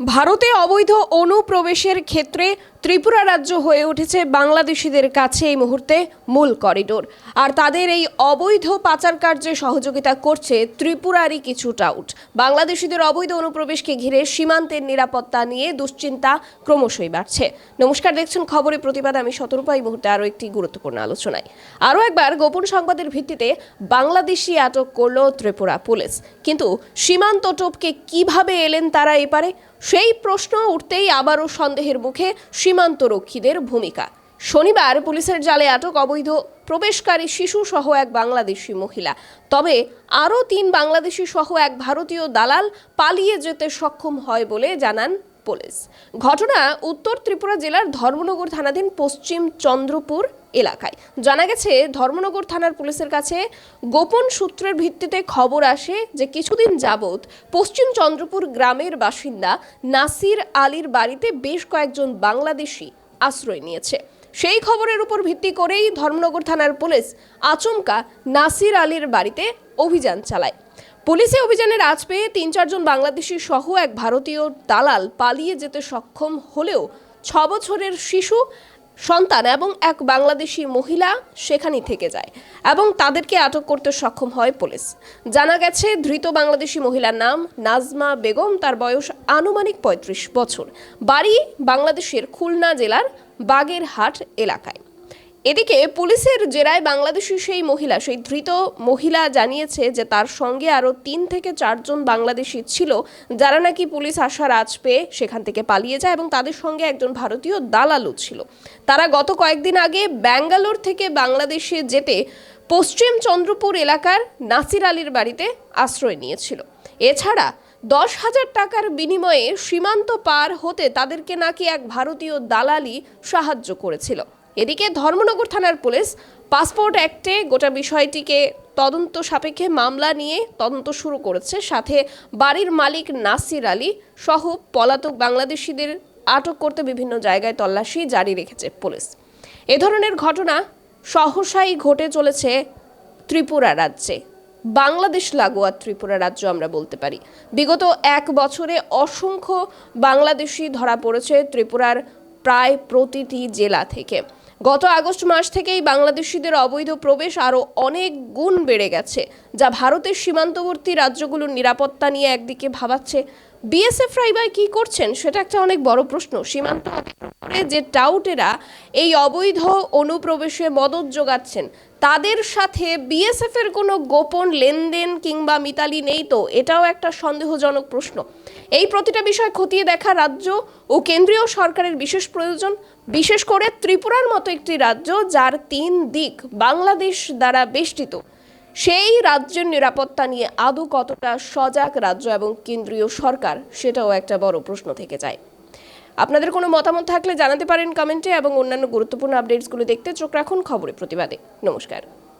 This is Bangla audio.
ভারতে অবৈধ অনুপ্রবেশের ক্ষেত্রে ত্রিপুরা রাজ্য হয়ে উঠেছে বাংলাদেশিদের কাছে এই মুহূর্তে মূল করিডোর। আর তাদের এই অবৈধ পাচার কার্যে সহযোগিতা করছে ত্রিপুরারই কিছু টাউট বাংলাদেশিদের অবৈধ অনুপ্রবেশকে ঘিরে সীমান্তের নিরাপত্তা নিয়ে দুশ্চিন্তা ক্রমশই বাড়ছে। নমস্কার, দেখছেন খবরে প্রতিবাদ। আমি শতরূপা। এই মুহূর্তে আরও একটি গুরুত্বপূর্ণ আলোচনায়। আরও একবার গোপন সংবাদের ভিত্তিতে বাংলাদেশি আটক করল ত্রিপুরা পুলিশ। কিন্তু সীমান্ত টোপকে কীভাবে এলেন তারা এপারে? সেই প্রশ্ন উঠতেই আবারও সন্দেহের মুখে সীমান্ত রক্ষীদের ভূমিকা। শনিবার পুলিশের জালে আটক অবৈধ প্রবেশকারী শিশু সহ এক বাংলাদেশি মহিলা। তবে আরও তিন বাংলাদেশি সহ এক ভারতীয় দালাল পালিয়ে যেতে সক্ষম হয় বলে জানান পুলিশ। ঘটনা উত্তর ত্রিপুরা জেলার ধর্মনগর থানাধীন পশ্চিম চন্দ্রপুর এলাকায়। জানা গেছে, ধর্মনগর থানার পুলিশের কাছে গোপন সূত্রের ভিত্তিতে খবর আসে যে কিছুদিন যাবৎ পশ্চিম চন্দ্রপুর গ্রামের বাসিন্দা নাসির আলীর বাড়িতে বেশ কয়েকজন বাংলাদেশি আশ্রয় নিয়েছে। সেই খবরের উপর ভিত্তি করেই ধর্মনগর থানার পুলিশ আচমকা নাসির আলীর বাড়িতে অভিযান চালায়। পুলিশে অভিযানের আজ পেয়ে তিন চারজন বাংলাদেশি সহ এক ভারতীয় দালাল পালিয়ে যেতে সক্ষম হলেও ছ বছরের শিশু সন্তান এবং এক বাংলাদেশি মহিলা সেখানেই থেকে যায় এবং তাদেরকে আটক করতে সক্ষম হয় পুলিশ। জানা গেছে, ধৃত বাংলাদেশি মহিলার নাম নাজমা বেগম। তার বয়স আনুমানিক পঁয়ত্রিশ বছর। বাড়ি বাংলাদেশের খুলনা জেলার বাগেরহাট এলাকায়। এদিকে পুলিশের জেরায় বাংলাদেশি সেই মহিলা, সেই ধৃত মহিলা জানিয়েছে যে তার সঙ্গে আরও তিন থেকে চারজন বাংলাদেশি ছিল, যারা নাকি পুলিশ আসার আজ পেয়ে সেখান থেকে পালিয়ে যায় এবং তাদের সঙ্গে একজন ভারতীয় দালালও ছিল। তারা গত কয়েকদিন আগে ব্যাঙ্গালোর থেকে বাংলাদেশে যেতে পশ্চিম চন্দ্রপুর এলাকার নাসির আলীর বাড়িতে আশ্রয় নিয়েছিল। এছাড়া দশ হাজার টাকার বিনিময়ে সীমান্ত পার হতে তাদেরকে নাকি এক ভারতীয় দালালি সাহায্য করেছিল। এদিকে ধর্মনগর থানার পুলিশ পাসপোর্ট অ্যাক্টে গোটা বিষয়টিকে তদন্ত সাপেক্ষে মামলা নিয়ে তদন্ত শুরু করেছে। সাথে বাড়ির মালিক নাসির আলী সহ পলাতক বাংলাদেশিদের আটক করতে বিভিন্ন জায়গায় তল্লাশি জারি রেখেছে পুলিশ। এ ধরনের ঘটনা সহসাই ঘটে চলেছে ত্রিপুরা রাজ্যে। বাংলাদেশ লাগোয়া ত্রিপুরা রাজ্য আমরা বলতে পারি। বিগত এক বছরে অসংখ্য বাংলাদেশি ধরা পড়েছে ত্রিপুরার প্রায় প্রতিটি জেলা থেকে। গত আগস্ট মাস থেকেই বাংলাদেশিদের অবৈধ প্রবেশ আরও অনেক গুণ বেড়ে গেছে, যা ভারতের সীমান্তবর্তী রাজ্যগুলোর নিরাপত্তা নিয়ে একদিকে ভাবাচ্ছে। বিএসএফ রাইবার কি করছেন, সেটা একটা অনেক বড় প্রশ্ন। সীমান্ত অতিক্রমে যে টাউটেরা এই অবৈধ অনুপ্রবেশে মদত যোগাচ্ছেন, তাদের সাথে বিএসএফ এর কোনো গোপন লেনদেন কিংবা মিতালি নেই তো? এটাও একটা সন্দেহজনক প্রশ্ন। এই প্রতিটা বিষয় খতিয়ে দেখা রাজ্য ও কেন্দ্রীয় সরকারের বিশেষ প্রয়োজন, বিশেষ করে ত্রিপুরার মতো একটি রাজ্য যার তিন দিক বাংলাদেশ দ্বারা বেষ্টিত। সেই রাজ্যের নিরাপত্তা নিয়ে আদৌ কতটা সজাগ রাজ্য এবং কেন্দ্রীয় সরকার, সেটাও একটা বড় প্রশ্ন থেকে যায়। আপনাদের কোনো মতামত থাকলে জানাতে পারেন কমেন্টে এবং অন্যান্য গুরুত্বপূর্ণ আপডেটসগুলো দেখতে চোখ রাখুন খবরে প্রতিবাদে। নমস্কার।